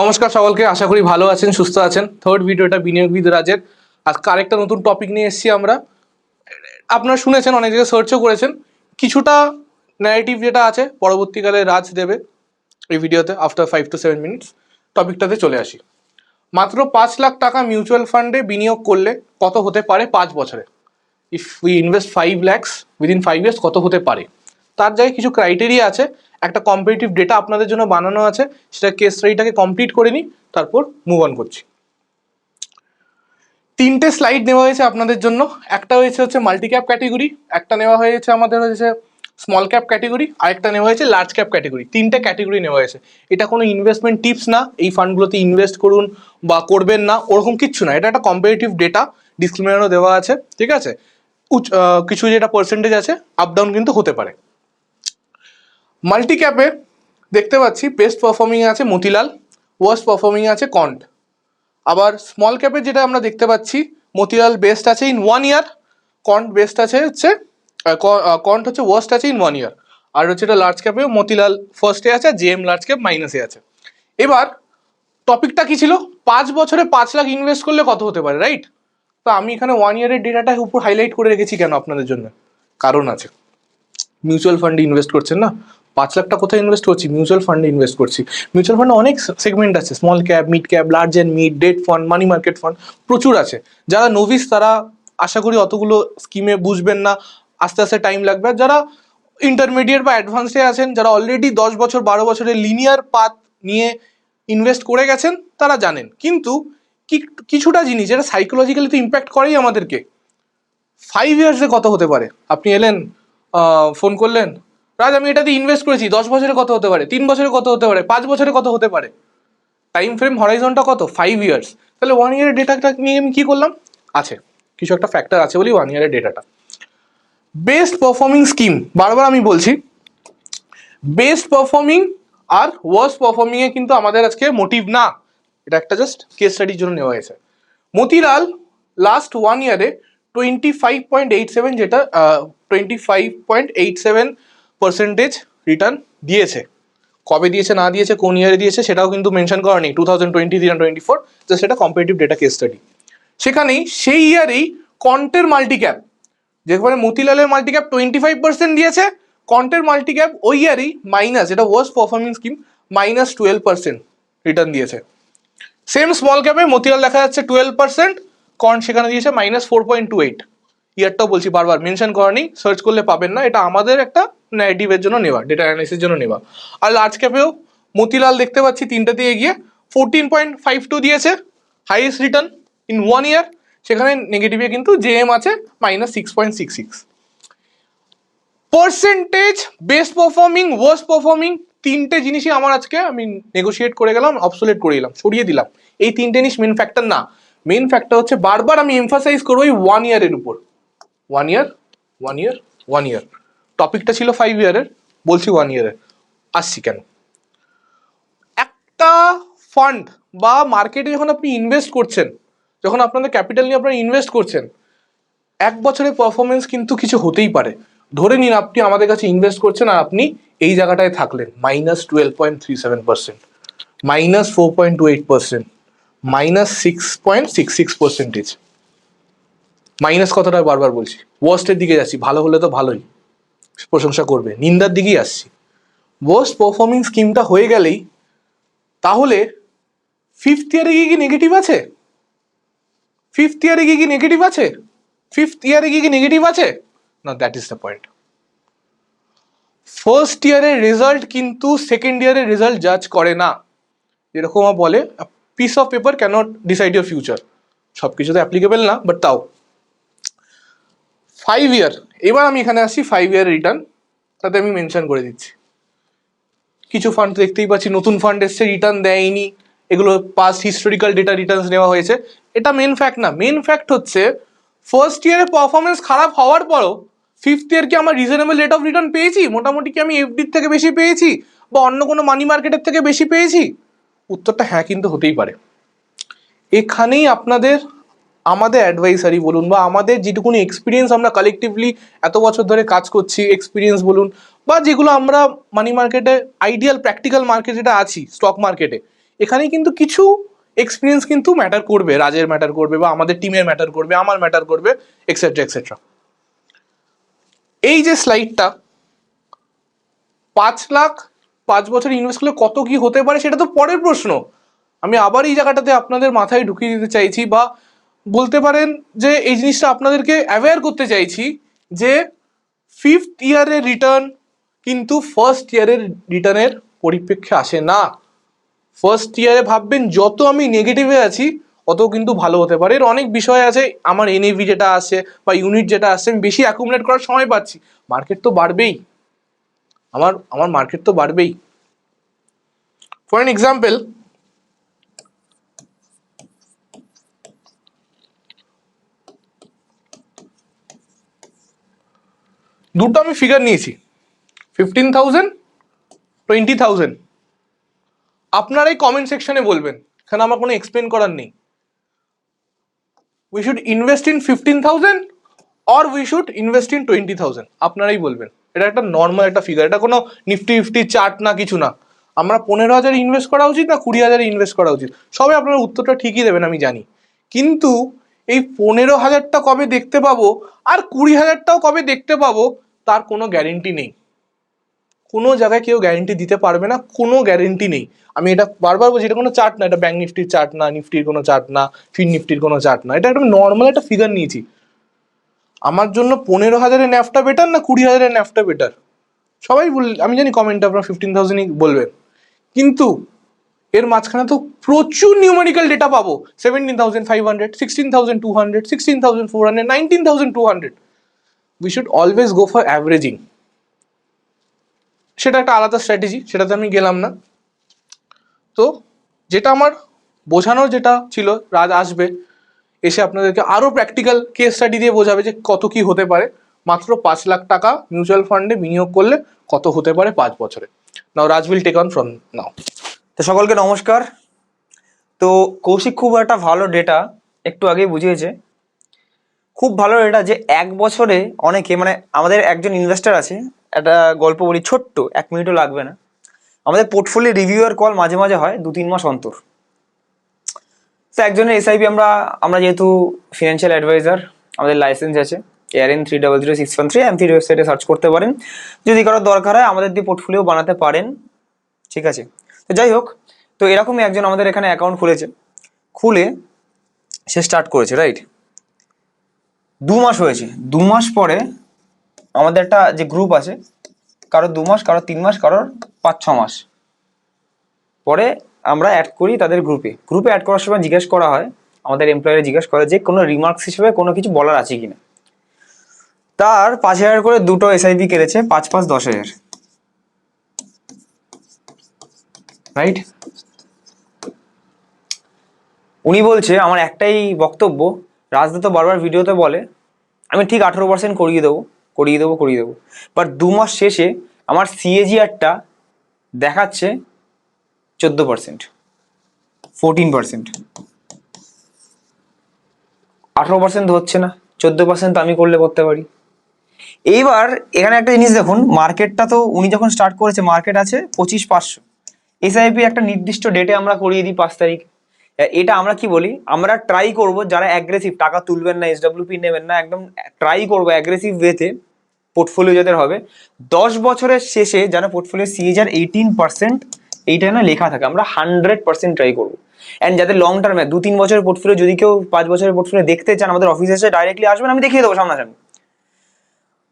নমস্কার সকলকে, আশা করি ভালো আছেন, সুস্থ আছেন। থার্ড ভিডিওটা বিনিয়োগবিদ রাজের আজকে আরেকটা নতুন টপিক নিয়ে এসেছি আমরা। আপনারা শুনেছেন, অনেক জায়গায় সার্চও করেছেন। কিছুটা ন্যারেটিভ যেটা আছে, পরবর্তীকালে রাজ দেবে এই ভিডিওতে after five to seven minutes টপিকটাতে চলে আসি। মাত্র পাঁচ লাখ টাকা মিউচুয়াল ফান্ডে বিনিয়োগ করলে কত হতে পারে পাঁচ বছরে? If we invest five lakhs within five years কত হতে পারে? তার জায়গায় কিছু ক্রাইটেরিয়া আছে, একটা কম্পিটিটিভ ডেটা আপনাদের জন্য বানানো আছে, সেটা কেস স্টাডিটাকে কমপ্লিট করে নিই, তারপর মুভ অন করছি। তিনটে স্লাইড নেওয়া হয়েছে আপনাদের জন্য, একটা হয়েছে হচ্ছে মাল্টি ক্যাপ ক্যাটেগরি একটা নেওয়া হয়েছে আমাদের হয়েছে স্মল ক্যাপ ক্যাটেগরি আরেকটা নেওয়া হয়েছে লার্জ ক্যাপ ক্যাটেগরি তিনটে ক্যাটেগরি নেওয়া হয়েছে। এটা কোনো ইনভেস্টমেন্ট টিপস না, এই ফান্ডগুলোতে ইনভেস্ট করুন বা করবেন না, ওরকম কিচ্ছু না, এটা একটা কম্পারেটিভ ডেটা ডিসক্রিমিনারও দেওয়া আছে, ঠিক আছে? কিছু যেটা পার্সেন্টেজ আছে আপ ডাউন কিন্তু হতে পারে। মাল্টি ক্যাপে দেখতে পাচ্ছি বেস্ট পারফর্মিং আছে মতিলাল ওয়ার্স্ট পারফর্মিং আছে কন্ট আবার স্মল ক্যাপে যেটা আমরা দেখতে পাচ্ছি, মতিলাল বেস্ট আছে in one year Quant best আছে হচ্ছে কন্ট হচ্ছে ওয়ার্স্ট আছে ইন ওয়ান ইয়ার আর হচ্ছে এটা লার্জ ক্যাপে মতিলাল ফার্স্টে আছে, আর জেএম লার্জ ক্যাপ মাইনাসে আছে। এবার টপিকটা কি ছিল? পাঁচ বছরে পাঁচ লাখ ইনভেস্ট করলে কত হতে পারে রাইট তো আমি এখানে ওয়ান ইয়ারের ডেটাটা উপর হাইলাইট করে রেখেছি কেন আপনাদের জন্য? কারণ আছে। মিউচুয়াল ফান্ডে ইনভেস্ট করছেন না? পাঁচ লাখ টাকা কোথায় ইনভেস্ট করছি? মিউচুয়াল ফান্ডে ইনভেস্ট করছি। মিউচুয়াল ফান্ডে অনেক সেগমেন্ট আছে। Small cap mid cap large and mid debt fund money market fund প্রচুর আছে। যারা নোভিস তারা আশা করি অতগুলো স্কিমে বুঝবেন না। আস্তে আস্তে টাইম লাগবে। আর যারা ইন্টারমিডিয়েট বা অ্যাডভান্সে আছেন, যারা অলরেডি দশ বছর, বারো বছরের লিনিয়ার পাথ নিয়ে ইনভেস্ট করে গেছেন, তারা জানেন। কিন্তু কিছুটা জিনিস যেটা সাইকোলজিক্যালি তো ইম্প্যাক্ট করেই আমাদেরকে। ফাইভ ইয়ার্সে কত হতে পারে? আপনি এলেন ফোন করলেন রাজ, আমি এটাতে ইনভেস্ট করেছি। দশ বছরে কত হতে পারে? তিন বছরে কত হতে পারে? পাঁচ বছরে কত হতে পারে? টাইম ফ্রেম হরাইজনটা কত? ফাইভ ইয়ার্স তাহলে ওয়ান ইয়ারের ডেটাটা নিয়ে আমি কী করলাম? আছে। কিছু একটা ফ্যাক্টর আছে বলি ওয়ান ইয়ারের ডেটাটা বেস্ট পারফর্মিং স্কিম বারবার আমি বলছি বেস্ট পারফর্মিং আর ওয়ার্স্ট পারফর্মিংয়ে কিন্তু আমাদের আজকে মোটিভ না। এটা একটা জাস্ট কেস স্টাডির জন্য নেওয়া হয়েছে। মতিলাল লাস্ট ওয়ান ইয়ারে twenty five point eight seven যেটা twenty five point eight seven percentage return দিয়েছে। কবে দিয়েছে, না দিয়েছে, কোন ইয়ারে দিয়েছে, সেটাও কিন্তু মেনশন করা নেই two thousand twenty three twenty four এটা কম্পিটিভ ডেটা কেস স্টাডি সেখানেই সেই ইয়ারেই কন্টের মাল্টি ক্যাপ যেখানে Motilal multi cap twenty five percent দিয়েছে কন্টের মাল্টি ক্যাপ ওই ইয়ারই মাইনাস এটা worst performing scheme minus twelve percent return দিয়েছে। সেম স্মল ক্যাপে মতিলাল দেখা যাচ্ছে টুয়েলভ পার্সেন্ট কন সেখানে দিয়েছে minus four point two eight ইয়ারটাও বলছি বারবার মেনশন করা নেই সার্চ করলে পাবেন না, এটা আমাদের একটা ন্যারেটিভের জন্য নেওয়া ডেটা অ্যানালিসিসের জন্য নেওয়া। আর লার্জ ক্যাপেও মতিলাল দেখতে পাচ্ছি তিনটে দিয়ে গিয়ে ফোরটিন পয়েন্ট ফাইভ টু দিয়েছে highest return in one year সেখানে নেগেটিভে কিন্তু জেএম আছে minus six point six six percentage best performing worst performing তিনটে জিনিসই আমার আজকে, আমি নেগোশিয়েট করে গেলাম অবসোলেট করে দিলাম, সরিয়ে দিলাম। এই তিনটে জিনিস মেন ফ্যাক্টর না। মেন ফ্যাক্টর হচ্ছে বারবার আমি এমফাসাইজ করব ওই ওয়ান ইয়ারের উপর। One year one year one year টপিকটা ছিল ফাইভ ইয়ারের বলছি ওয়ান ইয়ারের আসছি কেন? একটা ফান্ড বা মার্কেটে যখন আপনি ইনভেস্ট করছেন, যখন আপনাদের ক্যাপিটাল নিয়ে আপনারা ইনভেস্ট করছেন, এক বছরের পারফরমেন্স কিন্তু কিছু হতেই পারে। ধরে নিন আপনি আমাদের কাছে ইনভেস্ট করছেন আর আপনি এই জায়গাটায় থাকলেন minus twelve point three seven percent minus four point two eight percent minus six point six six percentage minus কথাটা বারবার বলছি। ওয়ার্স্টের দিকে যাচ্ছি, ভালো হলে তো ভালোই। প্রশংসা করবে। নিন্দার দিকেই আসছি। ওয়ার্স্ট পারফর্মিং স্কিমটা হয়ে গেলেই, তাহলে ফিফথ ইয়ারে গিয়ে কি নেগেটিভ আছে? ফিফথ ইয়ারে গিয়ে কি নেগেটিভ আছে? ফিফথ ইয়ারে গিয়ে কি নেগেটিভ আছে? না that is the point first ইয়ারের রেজাল্ট কিন্তু সেকেন্ড ইয়ারের রেজাল্ট জাজ করে না। যেরকম বলে piece of paper cannot decide your future সব কিছু তো অ্যাপ্লিকেবল না বাট তাও। ফাইভ ইয়ার এবার আমি এখানে আসছি ফাইভ ইয়ার রিটার্ন তাতে আমি মেনশন করে দিচ্ছি। কিছু ফান্ড দেখতেই পাচ্ছি, নতুন ফান্ড এসছে রিটার্ন দেয়নি। এগুলো পাস্ট হিস্টোরিক্যাল ডেটা রিটার্নস নেওয়া হয়েছে। এটা মেন ফ্যাক্ট না। মেন ফ্যাক্ট হচ্ছে ফার্স্ট ইয়ারে পারফরমেন্স খারাপ হওয়ার পরও ফিফথ ইয়ার কি আমার রিজনেবল রেট অফ রিটার্ন পেয়েছি? মোটামুটি কি আমি এফডির থেকে বেশি পেয়েছি? বা অন্য কোনো মানি মার্কেটের থেকে বেশি পেয়েছি? উত্তরটা হ্যাঁ কিন্তু হতেই পারে। এখানেই আপনাদের আমাদের অ্যাডভাইসারি বলুন বা আমাদের যেটুকুনি এক্সপিরিয়েন্স আমরা কালেকটিভলি এত বছর ধরে কাজ করছি এক্সপিরিয়েন্স বলুন বা যেগুলো আমরা মানি মার্কেটে আইডিয়াল প্র্যাকটিক্যাল মার্কেট যেটা আছি স্টক মার্কেটে এখানে কিন্তু কিছু এক্সপিরিয়েন্স কিন্তু ম্যাটার করবে, রাজের ম্যাটার করবে বা আমাদের টিমের ম্যাটার করবে, আমার ম্যাটার করবে এক্সেট্রা এক্সেট্রা এই যে স্লাইডটা পাঁচ লাখ পাঁচ বছর ইনভেস্ট করলে কত কি হতে পারে সেটা তো পরের প্রশ্ন। আমি আবার এই জায়গাটাতে আপনাদের মাথায় ঢুকিয়ে দিতে চাইছি বা বলতে পারেন যে এই জিনিসটা আপনাদেরকে অ্যাওয়্যার করতে চাইছি যে ফিফথ ইয়ারের রিটার্ন কিন্তু ফার্স্ট ইয়ারের রিটার্নের পরিপ্রেক্ষে আসে না। ফার্স্ট ইয়ারে ভাববেন যত আমি নেগেটিভে আছি, অত কিন্তু ভালো হতে পারে। এর অনেক বিষয় আছে, আমার এনএভি যেটা আসছে বা ইউনিট যেটা আসছে আমি বেশি অ্যাকুমুলেট করার সময় পাচ্ছি। মার্কেট তো বাড়বেই। আমার আমার মার্কেট তো বাড়বেই। ফর অ্যান এক্সাম্পল দুটো আমি ফিগার নিয়েছি। ফিফটিন থাউজেন্ড টোয়েন্টি থাউজেন্ড আপনারাই কমেন্ট সেকশনে বলবেন, এখানে আমার কোনো এক্সপ্লেন করার নেই। We should invest in fifteen thousand or we should invest in twenty thousand আপনারাই বলবেন। এটা একটা নর্মাল একটা ফিগার এটা কোনো নিফটি ফিফটি চার্ট না, কিছু না। আমরা পনেরো হাজার ইনভেস্ট করা উচিত না, কুড়ি হাজারে ইনভেস্ট করা উচিত। সবাই আপনারা উত্তরটা ঠিকই দেবেন, আমি জানি। কিন্তু এই পনেরো হাজারটা কবে দেখতে পাবো, আর কুড়ি হাজারটাও কবে দেখতে পাবো তার কোনো গ্যারেন্টি নেই। কোনো জায়গায় কেউ গ্যারেন্টি দিতে পারবে না, কোনো গ্যারেন্টি নেই। আমি এটা বারবার বলছি, এটা কোনো চার্ট না, এটা ব্যাঙ্ক নিফটির চার্ট না, নিফটির কোনো চার্ট না, ফিন নিফটির কোনো চার্ট না। এটা একটা নর্মাল একটা ফিগার নিয়েছি। আমার জন্য পনেরো হাজারের ন্যাফটা বেটার না কুড়ি হাজারের ন্যাফটা বেটার সবাই বল, আমি জানি কমেন্টে আপনার ফিফটিন থাউজেন্ডই বলবেন। কিন্তু এর মাঝখানে তো প্রচুর নিউমেরিক্যাল ডেটা পাবো। Seventeen thousand five hundred sixteen thousand two hundred sixteen thousand four hundred nineteen thousand two hundred we should always go for averaging সেটা একটা আলাদা স্ট্র্যাটেজি সেটাতে আমি গেলাম না। তো যেটা আমার বোঝানোর যেটা ছিল রাজ আসবে, এসে আপনাদেরকে আরও প্র্যাকটিক্যাল কেস স্টাডি দিয়ে বোঝাবে যে কত কি হতে পারে। মাত্র পাঁচ লাখ টাকা মিউচুয়াল ফান্ডে বিনিয়োগ করলে কত হতে পারে পাঁচ বছরে। Now Raj will take on from now তো সকলকে নমস্কার। তো কৌশিক খুব একটা ভালো ডেটা একটু আগেই বুঝিয়েছে। খুব ভালো এটা যে এক বছরে অনেকে মানে আমাদের একজন ইনভেস্টার আছে, একটা গল্প বলি, ছোট্ট, এক মিনিটও লাগবে না। আমাদের পোর্টফোলিও রিভিউয়ার কল মাঝে মাঝে হয় দু তিন মাস অন্তর। তো একজনের এসআইপি আমরা আমরা যেহেতু ফিনান্সিয়াল অ্যাডভাইজার আমাদের লাইসেন্স আছে ARN three double zero six one three এমথির ওয়েবসাইটে সার্চ করতে পারেন। যদি কারোর দরকার হয়, আমাদের দিয়ে পোর্টফোলিও বানাতে পারেন, ঠিক আছে? তো যাই হোক, তো এরকমই একজন আমাদের এখানে অ্যাকাউন্ট খুলেছে। খুলে সে স্টার্ট করেছে রাইট দু মাস হয়েছে। দু মাস পরে আমাদের একটা যে গ্রুপ আছে, কারোর দু মাস, কারোর তিন মাস, কারোর পাঁচ, ছ মাস। পরে আমরা অ্যাড করি তাদের গ্রুপে গ্রুপে অ্যাড করার সময় জিজ্ঞেস করা হয়, আমাদের এমপ্লয়ারে জিজ্ঞেস করে যে কোনো রিমার্কস হিসেবে কোনো কিছু বলার আছে কিনা। তার পাঁচ হাজার করে দুটো এসআইপি কেটেছে, পাঁচ পাঁচ, দশ হাজার। রাইট উনি বলছে, আমার একটাই বক্তব্য রাজদা তো বারবার ভিডিওতে বলে, আমি ঠিক আঠেরো পার্সেন্ট করিয়ে দেবো করিয়ে দেবো করিয়ে দেবো। বাট দু মাস শেষে আমার সিএজিআরটা দেখাচ্ছে চোদ্দ পার্সেন্ট ফোরটিন পার্সেন্ট আঠেরো পার্সেন্ট হচ্ছে না, চোদ্দ পার্সেন্ট আমি করলে করতে পারি। এইবার এখানে একটা জিনিস দেখুন, মার্কেটটা তো উনি যখন স্টার্ট করেছে মার্কেট আছে পঁচিশ পাঁচশো। এসআইপি একটা নির্দিষ্ট ডেটে আমরা করিয়ে দিই পাঁচ তারিখ। এটা আমরা কি বলি? আমরা ট্রাই করব যারা অ্যাগ্রেসিভ টাকা তুলবেন না এসডব্লিউপি নেবেন না, একদম ট্রাই করব অ্যাগ্রেসিভ ওয়েতে পোর্টফোলিও যাদের হবে। দশ বছরের শেষে যারা পোর্টফোলিও সিএজার এইটিন পার্সেন্ট এইটা না লেখা থাকে, আমরা হান্ড্রেড পার্সেন্ট ট্রাই করব। অ্যান্ড যাদের লং টার্মে দু তিন বছরের পোর্টফোলিও যদি কেউ পাঁচ বছরের পোর্টফোলিও দেখতে চান, আমাদের অফিসে এসে ডাইরেক্টলি আসবেন, আমি দেখিয়ে দেবো সামনাসামনি।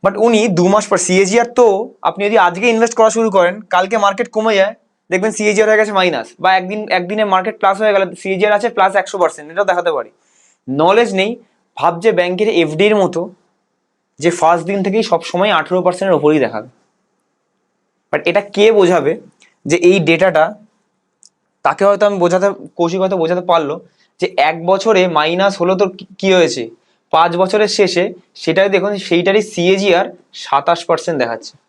বাট উনি দু মাস পর সিএজিআর তো, আপনি যদি আজকে ইনভেস্ট করা শুরু করেন, কালকে মার্কেট কমে যায় দেখবেন সিএজিআর হয়ে গেছে মাইনাস বা একদিন একদিনে মার্কেট প্লাস হয়ে গেলে সিএজিআর আছে প্লাস একশো পার্সেন্ট এটাও দেখাতে পারি। নলেজ নেই, ভাবছে ব্যাংকের এফডির মতো যে ফার্স্ট দিন থেকেই সবসময় আঠেরো পার্সেন্টের ওপরেই দেখাবে। বাট এটা কে বোঝাবে যে এই ডেটাটা তাকে হয়তো আমি বোঝাতে, কৌশিক হয়তো বোঝাতে পারল যে এক বছরে মাইনাস হলো কি- কি হয়েছে? পাঁচ বছরের শেষে সেটাই দেখুন, সেইটারই সিএজিআর সাতাশ পার্সেন্ট দেখাচ্ছে।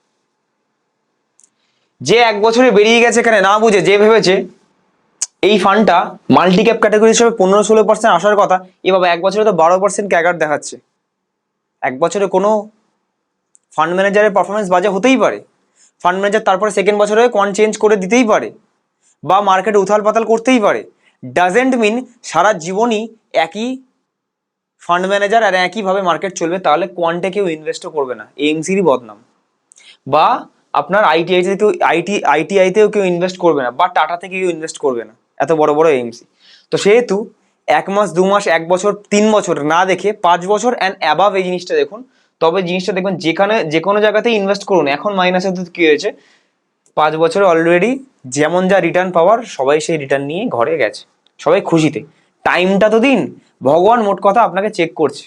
যে এক বছরে বেরিয়ে গেছে এখানে না বুঝে, যে ভেবেছে, এই ফান্ডটা মাল্টি ক্যাপ ক্যাটাগরি হিসেবে পনেরো ষোলো পার্সেন্ট আসার কথা, এ বাবা এক বছরে তো বারো পার্সেন্ট ক্যাগার দেখাচ্ছে। এক বছরে কোনো ফান্ড ম্যানেজারের পারফরমেন্স বাজে হতেই পারে। ফান্ড ম্যানেজার তারপরে সেকেন্ড বছরে কোয়ান্ট চেঞ্জ করে দিতেই পারে বা মার্কেটে উথাল পাতাল করতেই পারে। ডাজেন্ট মিন সারা জীবনই একই ফান্ড ম্যানেজার আর একইভাবে মার্কেট চলবে, তাহলে কোয়ান্টে কেউ ইনভেস্টও করবে না। এমসিরই বদনাম। বা আপনার আইটিআইতে কেউ আইটি আইটিআইতেও কেউ ইনভেস্ট করবে না, বা টাটাতে কেউ ইনভেস্ট করবে না, এত বড় বড় এমসি তো সেহেতু এক মাস, দু মাস, এক বছর, তিন বছর না দেখে পাঁচ বছর অ্যান্ড অ্যাবাভ এই জিনিসটা দেখুন, তবে জিনিসটা দেখবেন যেখানে যে কোনো জায়গাতেই ইনভেস্ট করুন, এখন মাইনাসে তো কী হয়েছে, পাঁচ বছরে অলরেডি যেমন যা রিটার্ন পাওয়ার সবাই সেই রিটার্ন নিয়ে ঘরে গেছে, সবাই খুশিতে। টাইমটা তো দিন, ভগবান মোট কথা আপনাকে চেক করছে।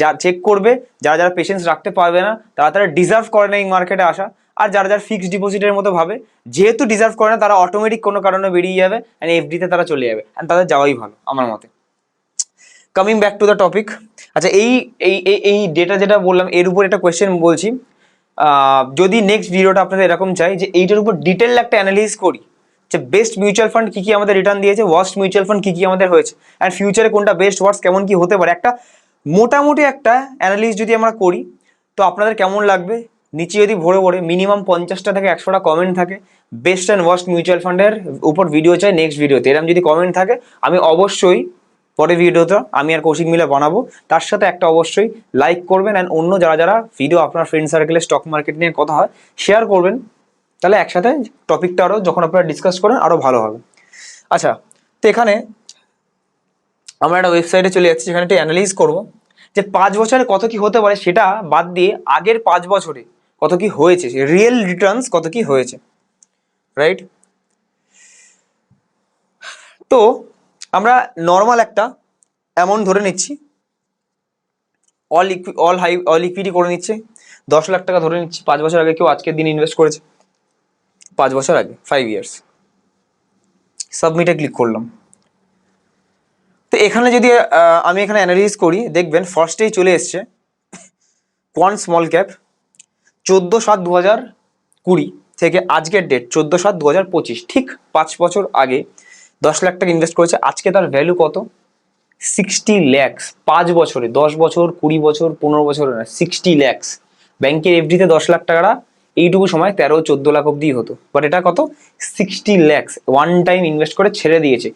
যা চেক করবে যারা যারা পেশেন্স রাখতে পারবে না, তারা তারা ডিজার্ভ করে না এই মার্কেটে আসা আর যারা যারা ফিক্সড ডিপোজিটের মতো ভাবে, যেহেতু ডিজার্ভ করে না, তারা অটোমেটিক কোনো কারণে বেরিয়ে যাবে অ্যান্ড এফডিতে তারা চলে যাবে অ্যান্ড তাদের যাওয়াই ভালো আমার মতে। Coming back to the topic আচ্ছা এই এই, এই- ডেটা যেটা বললাম, এর উপর একটা কোয়েশ্চেন বলছি। যদি নেক্সট ভিডিওটা আপনাদের এরকম চাই যে এইটার উপর ডিটেল একটা অ্যানালিস করি, যে বেস্ট মিউচুয়াল ফান্ড কী কী আমাদের রিটার্ন দিয়েছে ওয়ার্স্ট মিউচুয়াল ফান্ড কী কী আমাদের হয়েছে অ্যান্ড ফিউচারে কোনটা বেস্ট ওয়ার্স্ট কেমন কি হতে পারে। একটা, মোটামুটি একটা অ্যানালিস যদি আমরা করি, তো আপনাদের কেমন লাগবে? নিচে যদি ভরে ভরে মিনিমাম পঞ্চাশটা থেকে একশোটা কমেন্ট থাকে বেস্ট অ্যান্ড ওয়ার্স্ট মিউচুয়াল ফান্ডের উপর ভিডিও চাই নেক্সট ভিডিওতে এরকম যদি কমেন্ট থাকে, আমি অবশ্যই পরে ভিডিওটা আমি আর কৌশিক মিলে বানাবো। তার সাথে একটা অবশ্যই লাইক করবেন অ্যান্ড অন্য যারা যারা ভিডিও আপনার ফ্রেন্ড সার্কেলে স্টক মার্কেট নিয়ে কথা হয় শেয়ার করবেন। তাহলে একসাথে টপিকটা আরও যখন আপনারা ডিসকাস করেন আরও ভালো হবে। আচ্ছা তো এখানে আমরা একটা ওয়েবসাইটে চলে যাচ্ছি, যেখানে একটা অ্যানালাইজ করব। যে পাঁচ বছরে কত কি হতে পারে সেটা বাদ দিয়ে আগের পাঁচ বছরে কত কি হয়েছে রিয়েল রিটার্নস কত কি হয়েছে রাইট তো আমরা নর্মাল একটা অ্যামাউন্ট ধরে নিচ্ছি all all high all equity করে নিচ্ছে, দশ লাখ টাকা ধরে নিচ্ছি, পাঁচ বছর আগে কেউ আজকের দিন ইনভেস্ট করেছে, পাঁচ বছর আগে ফাইভ ইয়ার্স সাবমিটে ক্লিক করলাম। তো এখানে যদি আমি এখানে অ্যানালাইজ করি, দেখবেন ফার্স্টেই চলে এসছে কোয়ান স্মল ক্যাপ চোদ্দ সাত দু হাজার কুড়ি থেকে আজকের ডেট চোদ্দ সাত দু হাজার পঁচিশ, ঠিক পাঁচ বছর আগে দশ লাখ টাকা ইনভেস্ট করেছে। আজকে তার ভ্যালু কত? সিক্সটি ল্যাক্স পাঁচ বছরে, দশ বছর, কুড়ি বছর, পনেরো বছর, না সিক্সটি ল্যাক্স ব্যাংকের এফডিতে দশ লাখ টাকাটা এইটুকু সময় তেরো, চোদ্দ লাখ অব্দি হতো। বাট এটা কত? Sixty lakhs one time invest করে ছেড়ে দিয়েছে।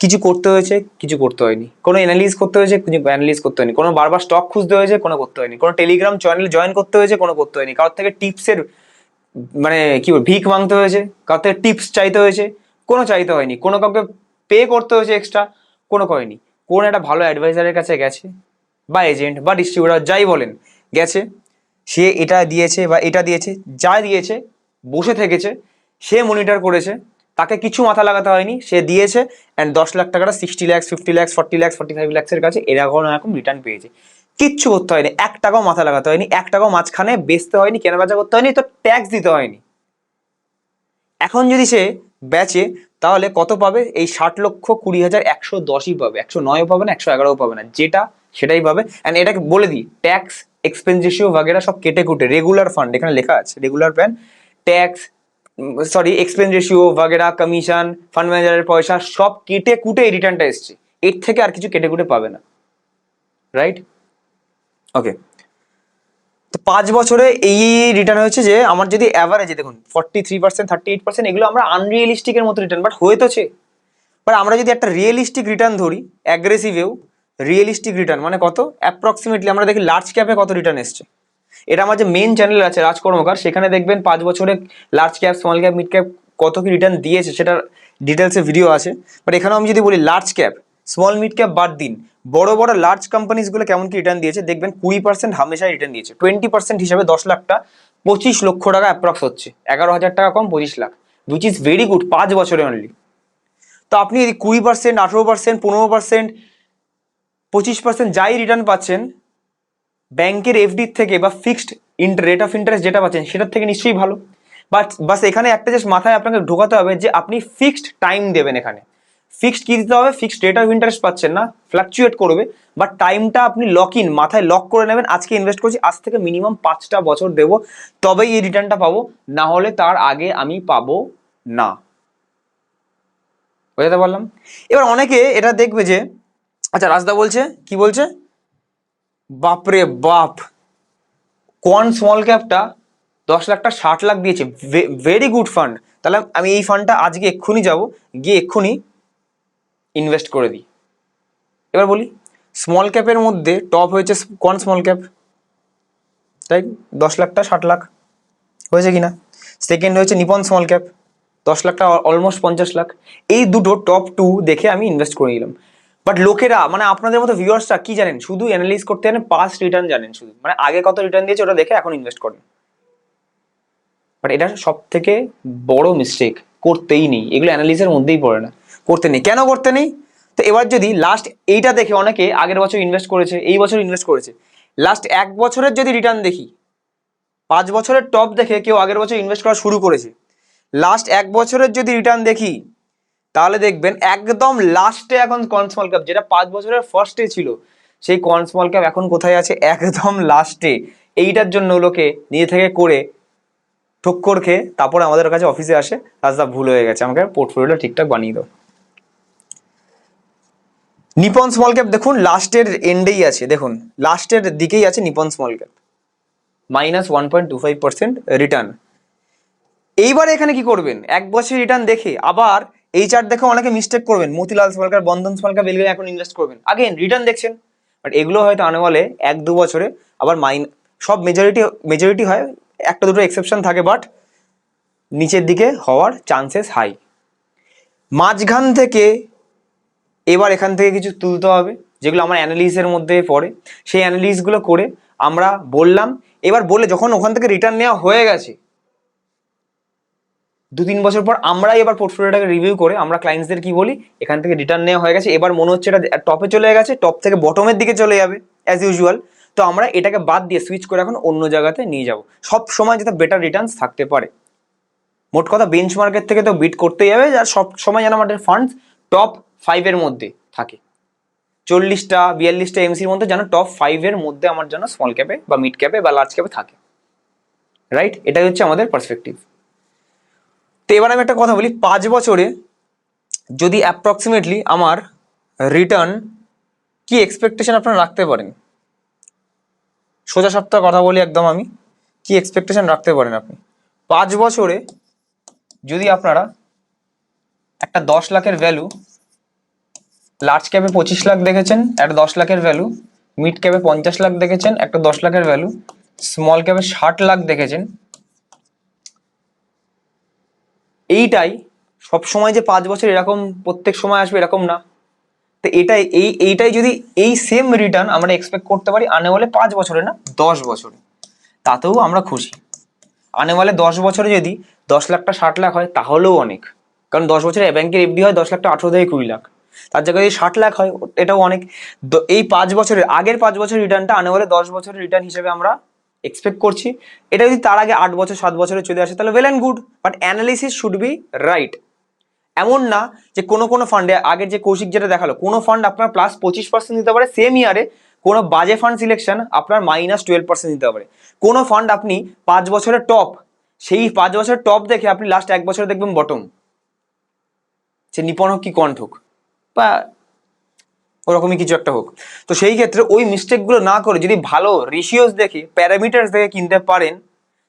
কিছু করতে হয়েছে, কিছু করতে হয়নি। কোনো অ্যানালিজ করতে হয়েছে, কিছু অ্যানালিজ করতে হয়নি। কোনো বারবার স্টক খুঁজতে হয়েছে, কোনো করতে হয়নি। কোনো টেলিগ্রাম চ্যানেল জয়েন করতে হয়েছে, কোনো করতে হয়নি। কারোর থেকে টিপসের মানে কি বল ভিক মাংতে হয়েছে, কারোর থেকে টিপস চাইতে হয়েছে, কোনো চাইতে হয়নি। কোনো কাউকে পে করতে হয়েছে এক্সট্রা কোনো করেনি। কোন একটা ভালো অ্যাডভাইজারের কাছে গেছে, বা এজেন্ট বা ডিস্ট্রিবিউটার যাই বলেন, গেছে, সে এটা দিয়েছে বা এটা দিয়েছে, যা দিয়েছে, বসে থেকেছে, সে মনিটর করেছে তাকে কিছু মাথা লাগাতে হয়নি, সে দিয়েছে অ্যান্ড দশ লাখ টাকাটা sixty lakhs fifty lakhs forty lakhs forty five ল্যাক্সের কাছে এরকম এরকম রিটার্ন পেয়েছে। কিচ্ছু করতে হয়নি, এক টাকাও মাথা লাগাতে হয়নি, এক টাকাও মাঝখানে বেচতে হয়নি, কেনাবেচা করতে হয়নি, তো ট্যাক্স দিতে হয়নি। এখন যদি সে বেচে, তাহলে কত পাবে? এই ষাট লক্ষ কুড়ি হাজার একশো দশই পাবে, একশো নয়ও পাবে না, একশো এগারোও পাবে না, যেটা সেটাই পাবে। অ্যান্ড এটাকে বলে দিই ট্যাক্স এক্সপেন্স রেশিও বাগেরা সব কেটে কুটে রেগুলার ফান্ড এখানে লেখা আছে regular plan tax sorry expense ratio বাগেরা commission fund ম্যানেজারের পয়সা সব কেটে কুটে এই রিটার্নটা এসছে এর থেকে আর কিছু কেটে কুটে পাবে না রাইট ওকে তো পাঁচ বছরে এই রিটার্ন হয়েছে যে আমার যদি অ্যাভারেজে দেখুন forty three percent thirty eight percent এগুলো আমরা আনরিয়েলিস্টিকের মতো রিটার্ন বাট হয়ে তোছে বাট আমরা যদি একটা রিয়েলিস্টিক রিটার্ন ধরি অ্যাগ্রেসিভেও রিয়েলিস্টিক রিটার্ন মানে কত অ্যাপ্রক্সিমেটলি আমরা দেখি লার্জ ক্যাপে কত রিটার্ন এসছে এটা আমার যে মেন চ্যানেল আছে রাজকর্মকার সেখানে দেখবেন পাঁচ বছরে large cap small cap mid cap কত কি রিটার্ন দিয়েছে সেটার ডিটেলসে ভিডিও আছে। বাট এখানেও আমি যদি বলি large cap small mid cap বাদ দিন, বড় বড় লার্জ কোম্পানিজগুলো কেমন কি রিটার্ন দিয়েছে, দেখবেন কুড়ি পার্সেন্ট হামেশাই রিটার্ন দিয়েছে। টোয়েন্টি পার্সেন্ট হিসাবে দশ লাখটা পঁচিশ লক্ষ টাকা অ্যাপ্রক্স হচ্ছে, এগারো হাজার টাকা কম পঁচিশ lakh which is very good পাঁচ বছরে অনলি তো আপনি যদি কুড়ি পার্সেন্ট আঠেরো পার্সেন্ট পনেরো পার্সেন্ট পঁচিশ পার্সেন্ট যাই রিটার্ন পাচ্ছেন ব্যাংকের এফডির থেকে বা ফিক্সড রেট অফ ইন্টারেস্ট যেটা পাচ্ছেন, সেটার থেকে নিশ্চয়ই ভালো। বাট বাস এখানে একটা জাস্ট মাথায় আপনাকে ঢোকাতে হবে যে আপনি ফিক্সড টাইম দেবেন এখানে। ফিক্সড কি দিতে হবে? ফিক্সড রেট অফ ইন্টারেস্ট পাচ্ছেন না ফ্লাকচুয়েট করবে বাট টাইমটা আপনি লক ইন মাথায় লক করে নেবেন। আজকে ইনভেস্ট করছি, আজ থেকে মিনিমাম পাঁচটা বছর দেবো, তবেই এই রিটার্নটা পাবো, না হলে তার আগে আমি পাবো না। বোঝাতে পারলাম? এবার অনেকে এটা দেখবে যে আচ্ছা রাজদা বলছে, কি বলছে? বাপরে বাপ। কোয়ান স্মল ক্যাপটা দশ লাখটা ষাট লাখ দিয়েছে। ভেরি গুড ফান্ড তাহলে আমি এই ফান্ডটা আজকে এক্ষুনি যাব, গিয়ে এক্ষুনি ইনভেস্ট করে দিই। এবার বলি স্মল ক্যাপের মধ্যে টপ হয়েছে কোন স্মল ক্যাপ তাই দশ লাখটা ষাট লাখ। হয়েছে কি না সেকেন্ড হয়েছে নিপন স্মল ক্যাপ দশ লাখটা অলমোস্ট পঞ্চাশ লাখ। এই দুটো টপ টু দেখে আমি ইনভেস্ট করে নিলাম। বাট লোকেরা মানে আপনাদের মতো ভিউয়ার্সরা কি জানেন? শুধু অ্যানালাইজ করতে জানেন পাস্ট রিটার্ন জানেন শুধু। মানে আগে কত রিটার্ন দিয়েছে ওটা দেখে এখন ইনভেস্ট করেন। বাট এটা সব থেকে বড় মিস্টেক করতেই নেই। এগুলো অ্যানালিসের মধ্যেই পড়ে না। করতে নেই। কেন করতে নেই? তো এবার যদি লাস্ট এইটা দেখে অনেকে আগের বছর ইনভেস্ট করেছে, এই বছর ইনভেস্ট করেছে। লাস্ট এক বছরের যদি রিটার্ন দেখি, পাঁচ বছরের টপ দেখে কেউ আগের বছর ইনভেস্ট করা শুরু করেছে। লাস্ট এক বছরের যদি রিটার্ন দেখি তাহলে দেখবেন একদম লাস্টে এখন কন স্মল ক্যাপ যেটা পাঁচ বছরের ফার্স্টে ছিল, সেই কন স্মল ক্যাপ এখন কোথায় আছে? একদম লাস্টে এইটার জন্য লোকে নিজে থেকে করে ঠক্কর খেয়ে তারপরে আমাদের কাছে অফিসে আসে। রাস্তা ভুল হয়ে গেছে। আমাকে পোর্টফোলিওটা ঠিকঠাক বানিয়ে দাও। নিপন স্মল ক্যাপ দেখুন লাস্টের এন্ডেই আছে। দেখুন লাস্টের দিকেই আছে Nippon small cap minus one point five percent return এইবার এখানে কি করবেন? এক বছর রিটার্ন দেখে আবার এই চার্ট দেখে অনেকে মিস্টেক করবেন। Motilal small cap Bandhan small cap এখন ইনভেস্ট করবেন। আগেন রিটার্ন দেখছেন বাট এগুলো হয়তো আনে বলে এক, দু বছরে, আবার মাইন সব মেজরিটি মেজরিটি হয়, একটা দুটো এক্সেপশন থাকে বাট নিচের দিকে হওয়ার চান্সেস হাই মাঝখান থেকে, এবার এখান থেকে কিছু তুলতে হবে, যেগুলো আমার অ্যানালিসের মধ্যে পড়ে। সেই অ্যানালিসগুলো করে আমরা বললাম, এবার বলে যখন ওখান থেকে রিটার্ন নেওয়া হয়ে গেছে দু তিন বছর পর আমরাই এবার পোর্টফোলিওটাকে রিভিউ করে আমরা ক্লায়েন্টসদের কি বলি? এখান থেকে রিটার্ন নেওয়া হয়ে গেছে। এবার মনে হচ্ছে এটা টপে চলে গেছে টপ থেকে বটমের দিকে চলে যাবে অ্যাজ ইউজুয়াল তো আমরা এটাকে বাদ দিয়ে সুইচ করে এখন অন্য জায়গাতে নিয়ে যাব। সব সময় যাতে বেটার রিটার্নস থাকতে পারে। মোট কথা বেঞ্চ মার্কেট থেকে তো বিট করতেই হবে, আর সব সময় যেন আমাদের ফান্ডস টপ ফাইভের মধ্যে থাকে। চল্লিশটা, বিয়াল্লিশটা এমসির মধ্যে যেন টপ ফাইভের মধ্যে আমার যেন স্মল ক্যাপে বা মিড ক্যাপে বা লার্জ ক্যাপে থাকে। রাইট এটাই হচ্ছে আমাদের পার্সপেক্টিভ তো এবার আমি একটা কথা বলি, পাঁচ বছরে যদি অ্যাপ্রক্সিমেটলি আমার রিটার্ন কি এক্সপেকটেশন আপনারা রাখতে পারেন? সোজা সপ্তাহ কথা বলি একদম আমি, কি এক্সপেকটেশন রাখতে পারেন আপনি? পাঁচ বছরে যদি আপনারা একটা দশ লাখের ভ্যালু লার্জ ক্যাপে পঁচিশ লাখ দেখেছেন, একটা দশ লাখের ভ্যালু মিড ক্যাপে পঞ্চাশ লাখ দেখেছেন, একটা দশ লাখের ভ্যালু স্মল ক্যাপে ষাট লাখ দেখেছেন এইটাই সব সময় যে পাঁচ বছর এরকম প্রত্যেক সময় আসবে এরকম না। তো এটাই, এই, এইটাই যদি এই সেম রিটার্ন আমরা এক্সপেক্ট করতে পারি আনে বলে পাঁচ বছরে না, দশ বছরে, তাতেও আমরা খুশি। আনে বলে দশ বছরে যদি দশ লাখটা, ষাট লাখ হয়, তাহলেও অনেক। কারণ দশ বছরে ব্যাংকের এফডি হয় দশ লাখটা, আঠেরো থেকে কুড়ি লাখ। তার জায়গায় যদি ষাট লাখ হয়, এটাও অনেক। এই পাঁচ বছরের, আগের পাঁচ বছরের রিটার্নটা আনে বলে দশ বছরের রিটার্ন হিসেবে আমরা এক্সপেক্ট করছি। এটা যদি তার আগে আট বছর, সাত বছরে চলে আসে, তাহলে well and good but analysis should be right এমন না যে কোনো কোনো ফান্ডে আগের যে কৌশিক যেটা দেখাল, কোনো ফান্ড আপনার প্লাস পঁচিশ পার্সেন্ট দিতে পারে সেম ইয়ারে কোনো বাজে ফান্ড সিলেকশন আপনার মাইনাস টুয়েলভ পার্সেন্ট দিতে পারে। কোনো ফান্ড আপনি পাঁচ বছরের টপ সেই পাঁচ বছরের টপ দেখে আপনি লাস্ট এক বছরে দেখবেন বটম সে নিপন হোক কি কন্ঠ হোক বা ওরকমই কিছু একটা হোক। তো সেই ক্ষেত্রে ওই মিস্টেকগুলো না করে যদি ভালো রেশিওস দেখে প্যারামিটার্স দেখে কিনতে পারেন,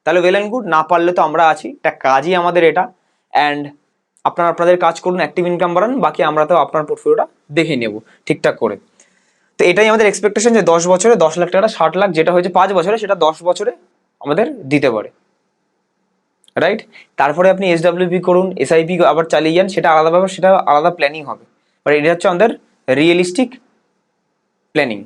তাহলে ওয়েল অ্যান্ড গুড না পারলে তো আমরা আছি। একটা কাজই আমাদের এটা। অ্যান্ড আপনারা, আপনাদের কাজ করুন অ্যাক্টিভ ইনকাম বাড়ান, বাকি আমরা তো আপনার পোর্টফোলিওটা দেখে নেব ঠিকঠাক করে। তো এটাই আমাদের এক্সপেকটেশন যে দশ বছরে দশ লাখ টাকা, ষাট লাখ যেটা হয়েছে পাঁচ বছরে, সেটা দশ বছরে আমাদের দিতে পারে। রাইট তারপরে আপনি এসডাব্লিউপি করুন এসআইপি আবার চালিয়ে যান, সেটা আলাদা ব্যাপার, সেটা আলাদা প্ল্যানিং হবে। বাট এটা হচ্ছে আমাদের রিয়েলিস্টিক প্ল্যানিং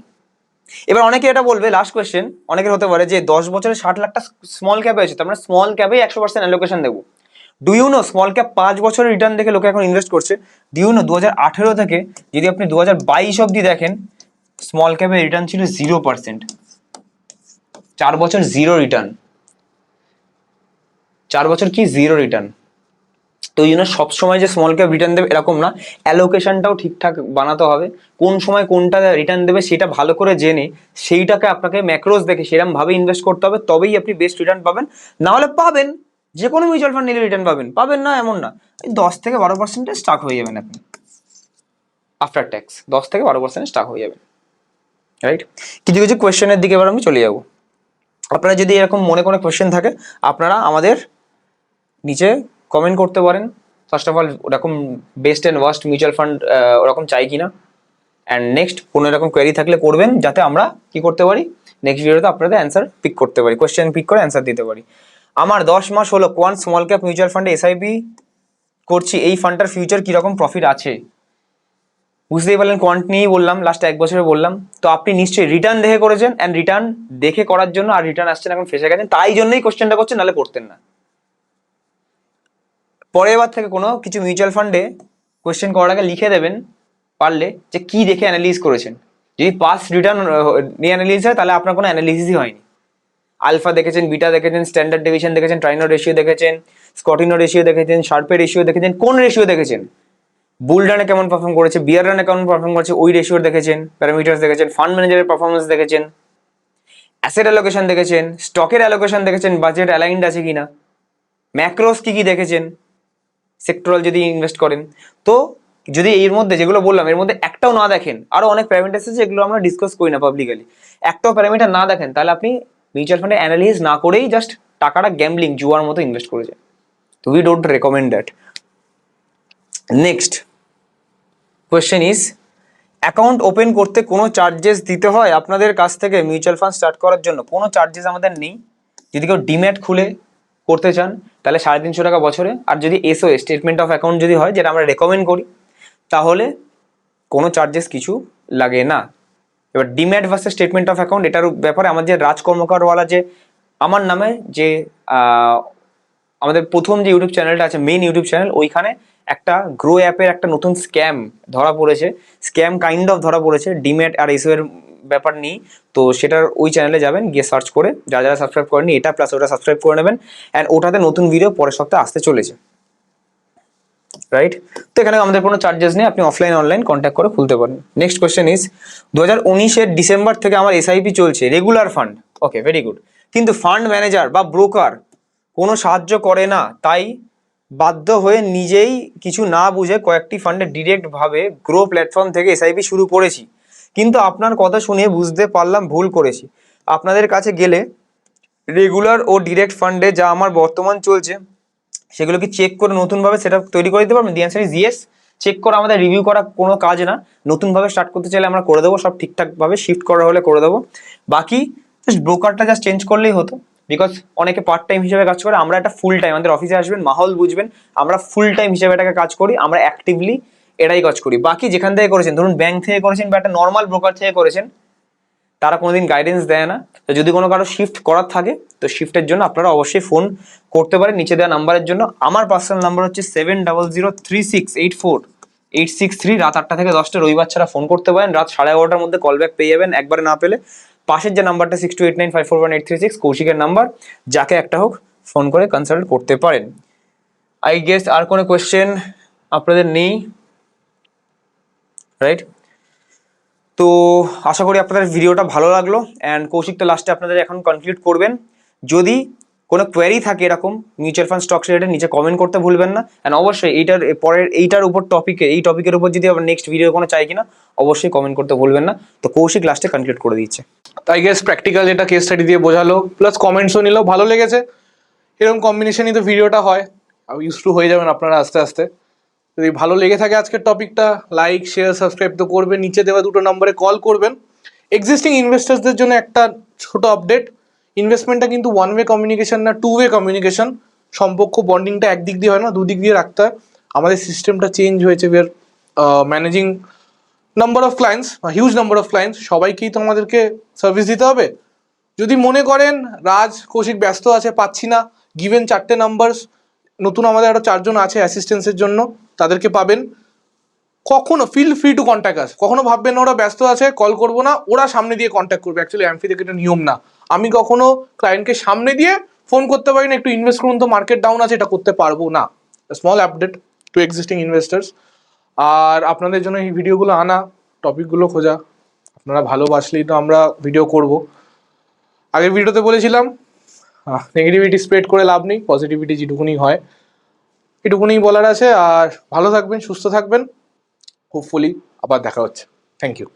এবার অনেকে এটা বলবে লাস্ট কোয়েশ্চেন অনেকের হতে পারে যে দশ বছরে ষাট লাখটা স্মল ক্যাপে আছে, তার মানে স্মল ক্যাপে একশো পার্সেন্ট অ্যালোকেশন দেবো। Do you know small cap পাঁচ বছরের রিটার্ন দেখে লোকে এখন ইনভেস্ট করছে? ডু ইউ নো দু হাজার আঠেরো থেকে যদি আপনি দু হাজার বাইশ অব্দি দেখেন স্মল ক্যাপের রিটার্ন ছিল জিরো পার্সেন্ট চার বছর জিরো রিটার্ন চার বছর কি জিরো রিটার্ন তো এই জন্য সবসময় যে স্মল ক্যাপ রিটার্ন দেবে এরকম না। অ্যালোকেশনটাও ঠিকঠাক বানাতে হবে। কোন সময় কোনটা রিটার্ন দেবে সেটা ভালো করে জেনে সেইটাকে আপনাকে ম্যাক্রোস দেখে সেরকম ভাবে ইনভেস্ট করতে হবে, তবেই আপনি বেস্ট রিটার্ন পাবেন। না হলে পাবেন যে কোনো মিউচুয়াল ফান্ড নিলে রিটার্ন পাবেন। পাবেন না, এমন না। দশ থেকে বারো পার্সেন্টে স্টাক হয়ে যাবেন আপনি। আফটার ট্যাক্স দশ থেকে বারো পার্সেন্ট স্টাক হয়ে যাবেন। রাইট কিছু কিছু কোয়েশ্চেনের দিকে এবার আমি চলে যাব। আপনারা যদি এরকম মনে কোনো কোয়েশ্চেন থাকে, আপনারা আমাদের নিচে কমেন্ট করতে পারেন। ফার্স্ট অফ অল ওরকম best and worst mutual fund ওরকম চাই কি না অ্যান্ড নেক্সট কোনো এরকম কোয়েরি থাকলে করবেন যাতে আমরা কি করতে পারি? নেক্সট ভিডিওতে আপনাদের অ্যান্সার পিক করতে পারি কোয়েশ্চেন পিক করে অ্যান্সার দিতে পারি। আমার দশ মাস হলো, কোয়ান স্মল ক্যাপ মিউচুয়াল ফান্ডে এসআইপি করছি, এই ফান্ডটার ফিউচার কীরকম প্রফিট আছে? বুঝতেই পারলেন কোয়ান্ট নিয়েই বললাম লাস্ট এক বছরে বললাম। তো আপনি নিশ্চয়ই রিটার্ন দেখে করেছেন অ্যান্ড রিটার্ন দেখে করার জন্য আর রিটার্ন আসছেন এখন ফেসে গেছেন, তাই জন্যই কোশ্চেনটা করছেন, নাহলে করতেন না। পরের বার থেকে কোনো কিছু মিউচুয়াল ফান্ডে কোয়েশ্চেন করার আগে লিখে দেবেন পারলে যে কি দেখে অ্যানালিস করেছেন। যদি পাস রিটার্ন নিয়ে অ্যানালিজ হয়, তাহলে আপনার কোনো অ্যানালিসিসই হয়নি। আলফা দেখেছেন বিটা দেখেছেন স্ট্যান্ডার্ড ডিভিশন দেখেছেন ট্রাইনো রেশিও দেখেছেন স্কটিনো রেশিও দেখেছেন শার্পের রেশিও দেখেছেন, কোন রেশিও দেখেছেন? বুল রানে কেমন পারফর্ম করেছে বিয়ার রানে কেমন পারফর্ম করেছে, ওই রেশিও দেখেছেন প্যারামিটার্স দেখেছেন ফান্ড ম্যানেজারের পারফরমেন্স দেখেছেন অ্যাসেট অ্যালোকেশন দেখেছেন স্টকের অ্যালোকেশন দেখেছেন বাজেট অ্যালাইন্ড আছে কিনা ম্যাক্রোস কি কি দেখেছেন সেক্টরাল যদি ইনভেস্ট করেন, তো যদি এর মধ্যে যেগুলো বললাম, এর মধ্যে একটাও না দেখেন আরও অনেক প্যারামিটার্স আছে যেগুলো আমরা ডিসকাস করি না পাবলিকালি একটাও প্যারামিটার না দেখেন, তাহলে আপনি মিউচুয়াল ফান্ডে অ্যানালিস না করেই জাস্ট টাকাটা গ্যাম্বলিং জুয়ার মতো ইনভেস্ট করেছেন তো we don't recommend that next question is account open করতে কোনো চার্জেস দিতে হয় আপনাদের কাছ থেকে মিউচুয়াল ফান্ড স্টার্ট করার জন্য? কোনো চার্জেস আমাদের নেই। যদি কেউ ডিম্যাট খুলে করতে চান তাহলে সাড়ে তিনশো টাকা বছরে। আর যদি এসও স্টেটমেন্ট অফ অ্যাকাউন্ট যদি হয়, যেটা আমরা রেকমেন্ড করি, তাহলে কোনো চার্জেস কিছু লাগে না। এবার demat versus statement of account এটার ব্যাপারে আমার যে রাজ কর্মকারওয়ালা যে, আমার নামে যে আমাদের প্রথম যে ইউটিউব চ্যানেলটা আছে মেন ইউটিউব চ্যানেল ওইখানে একটা গ্রো অ্যাপের একটা নতুন স্ক্যাম ধরা পড়েছে। স্ক্যাম কাইন্ড অফ ধরা পড়েছে ডিম্যাট আর এসও এর ব্যাপার নেই। তো সেটার ওই চ্যানেলে যাবেন, গিয়ে সার্চ করে, যারা যারা সাবস্ক্রাইব করেনি এটা প্লাস ওটা সাবস্ক্রাইব করে নেবেন। অ্যান্ড ওটাতে নতুন ভিডিও পরের সপ্তাহে আসতে চলেছে। রাইট তো এখানে আমাদের কোনো চার্জেস নেই, আপনি অফলাইন অনলাইন কন্ট্যাক্ট করে খুলতে পারেন। নেক্সট কোয়েশ্চেন ইজ দু হাজার উনিশের ডিসেম্বর থেকে আমার এসআইপি চলছে regular fund okay very good কিন্তু ফান্ড ম্যানেজার বা ব্রোকার কোনো সাহায্য করে না, তাই বাধ্য হয়ে নিজেই কিছু না বুঝে কয়েকটি ফান্ডে ডিরেক্টভাবে গ্রো প্ল্যাটফর্ম থেকে এসআইপি শুরু করেছি। কিন্তু আপনার কথা শুনে বুঝতে পারলাম ভুল করেছি। আপনাদের কাছে গেলে রেগুলার ও ডিরেক্ট ফান্ডে যা আমার বর্তমান চলছে, সেগুলো কি চেক করে নতুনভাবে সেটা তৈরি করে দিতে পারবেন? The answer is yes check করা আমাদের রিভিউ করা কোনো কাজ না। নতুনভাবে স্টার্ট করতে চাইলে আমরা করে দেবো, সব ঠিকঠাকভাবে শিফট করা হলে করে দেবো। বাকি জাস্ট ব্রোকারটা জাস্ট চেঞ্জ করলেই হতো বিকজ অনেকে পার্ট টাইম হিসেবে কাজ করে, আমরা একটা ফুল টাইম আমাদের অফিসে আসবেন, মাহল বুঝবেন, আমরা ফুল টাইম হিসেবে এটাকে কাজ করি, আমরা অ্যাক্টিভলি এটাই কাজ করি। বাকি যেখান থেকে করেছেন, ধরুন ব্যাংক থেকে করেছেন বা একটা নর্মাল ব্রোকার থেকে করেছেন, তারা কোনোদিন গাইডেন্স দেয় না। তো যদি কোনো কারও শিফট করার থাকে, তো শিফটের জন্য আপনারা অবশ্যই ফোন করতে পারেন। নিচে দেওয়া নাম্বারের জন্য। আমার পার্সোনাল নাম্বার হচ্ছে seven double zero three six eight four eight six three রাত আটটা থেকে দশটা রবিবার ছাড়া ফোন করতে পারেন। রাত সাড়ে এগারোটার মধ্যে কল ব্যাক পেয়ে যাবেন একবারে না পেলে। পাশের যে নাম্বারটা six two eight nine five four one eight three six কৌশিকের number যাকে একটা হোক ফোন করে কনসাল্ট করতে পারেন। আই গেস আর কোনো কোয়েশ্চেন আপনাদের নেই? রাইট তো আশা করি আপনাদের ভিডিওটা ভালো লাগল অ্যান্ড কৌশিক তো লাস্টে আপনাদের এখন কনক্লুড করবেন। যদি কোনো কোয়ারি থাকে এরকম মিউচুয়াল ফান্ড স্টক রিলেটেড নিচে কমেন্ট করতে ভুলবেন না। অ্যান্ড অবশ্যই এইটার পরের, এইটার উপর টপিকে এই টপিকের উপর যদি আবার নেক্সট ভিডিও কোনো চাই কিনা, অবশ্যই কমেন্ট করতে ভুলবেন না। তো কৌশিক লাস্টে কনক্লুড করে দিচ্ছে। তাই গেস প্র্যাকটিক্যাল যেটা কেস স্টাডি দিয়ে বোঝালো প্লাস কমেন্টসও নিলেও ভালো লেগেছে। এরকম কম্বিনেশনই তো ভিডিওটা হয়। ইউজ টু হয়ে যাবেন আপনারা আস্তে আস্তে। যদি ভালো লেগে থাকে আজকের টপিকটা লাইক শেয়ার সাবস্ক্রাইব তো করবেন। নিচে দেওয়া দুটো নম্বরে কল করবেন। এক্সিস্টিং ইনভেস্টার্সদের জন্য একটা ছোট আপডেট ইনভেস্টমেন্টটা কিন্তু ওয়ান ওয়ে কমিউনিকেশন না টু ওয়ে কমিউনিকেশন সম্পর্ক বন্ডিংটা একদিক দিয়ে হয় না, দুদিক দিয়ে রাখতে হয়। আমাদের সিস্টেমটা চেঞ্জ হয়েছে। We managing number of clients huge number of clients সবাইকেই তো আমাদেরকে সার্ভিস দিতে হবে। যদি মনে করেন রাজ, কৌশিক ব্যস্ত আছে, পাচ্ছি না। গিভেন চারটে নাম্বারস নতুন আমাদের আরও চারজন আছে অ্যাসিস্ট্যান্সের জন্য। তাদেরকে পাবেন। কখনো feel free to contact us কখনো ভাববেন ওরা ব্যস্ত আছে কল করব না, ওরা সামনে দিয়ে কন্ট্যাক্ট করবে। অ্যাকচুয়ালি অ্যামফি থেকে এটা নিয়ম না। আমি কখনো ক্লায়েন্টকে সামনে দিয়ে ফোন করতে পারি না, একটু ইনভেস্ট করুন তো মার্কেট ডাউন আছে, এটা করতে পারব না। Small update to existing investors আর আপনাদের জন্য এই ভিডিওগুলো আনা টপিকগুলো খোঁজা। আপনারা ভালোবাসলেই তো আমরা ভিডিও করব। আগের ভিডিওতে বলেছিলাম নেগেটিভিটি স্প্রেড করে লাভ নেই পজিটিভিটি যেটুকুনি হয়। এটুকুনি বলার আছে আর ভালো থাকবেন সুস্থ থাকবেন। হোপফুলি আবার দেখা হচ্ছে। Thank you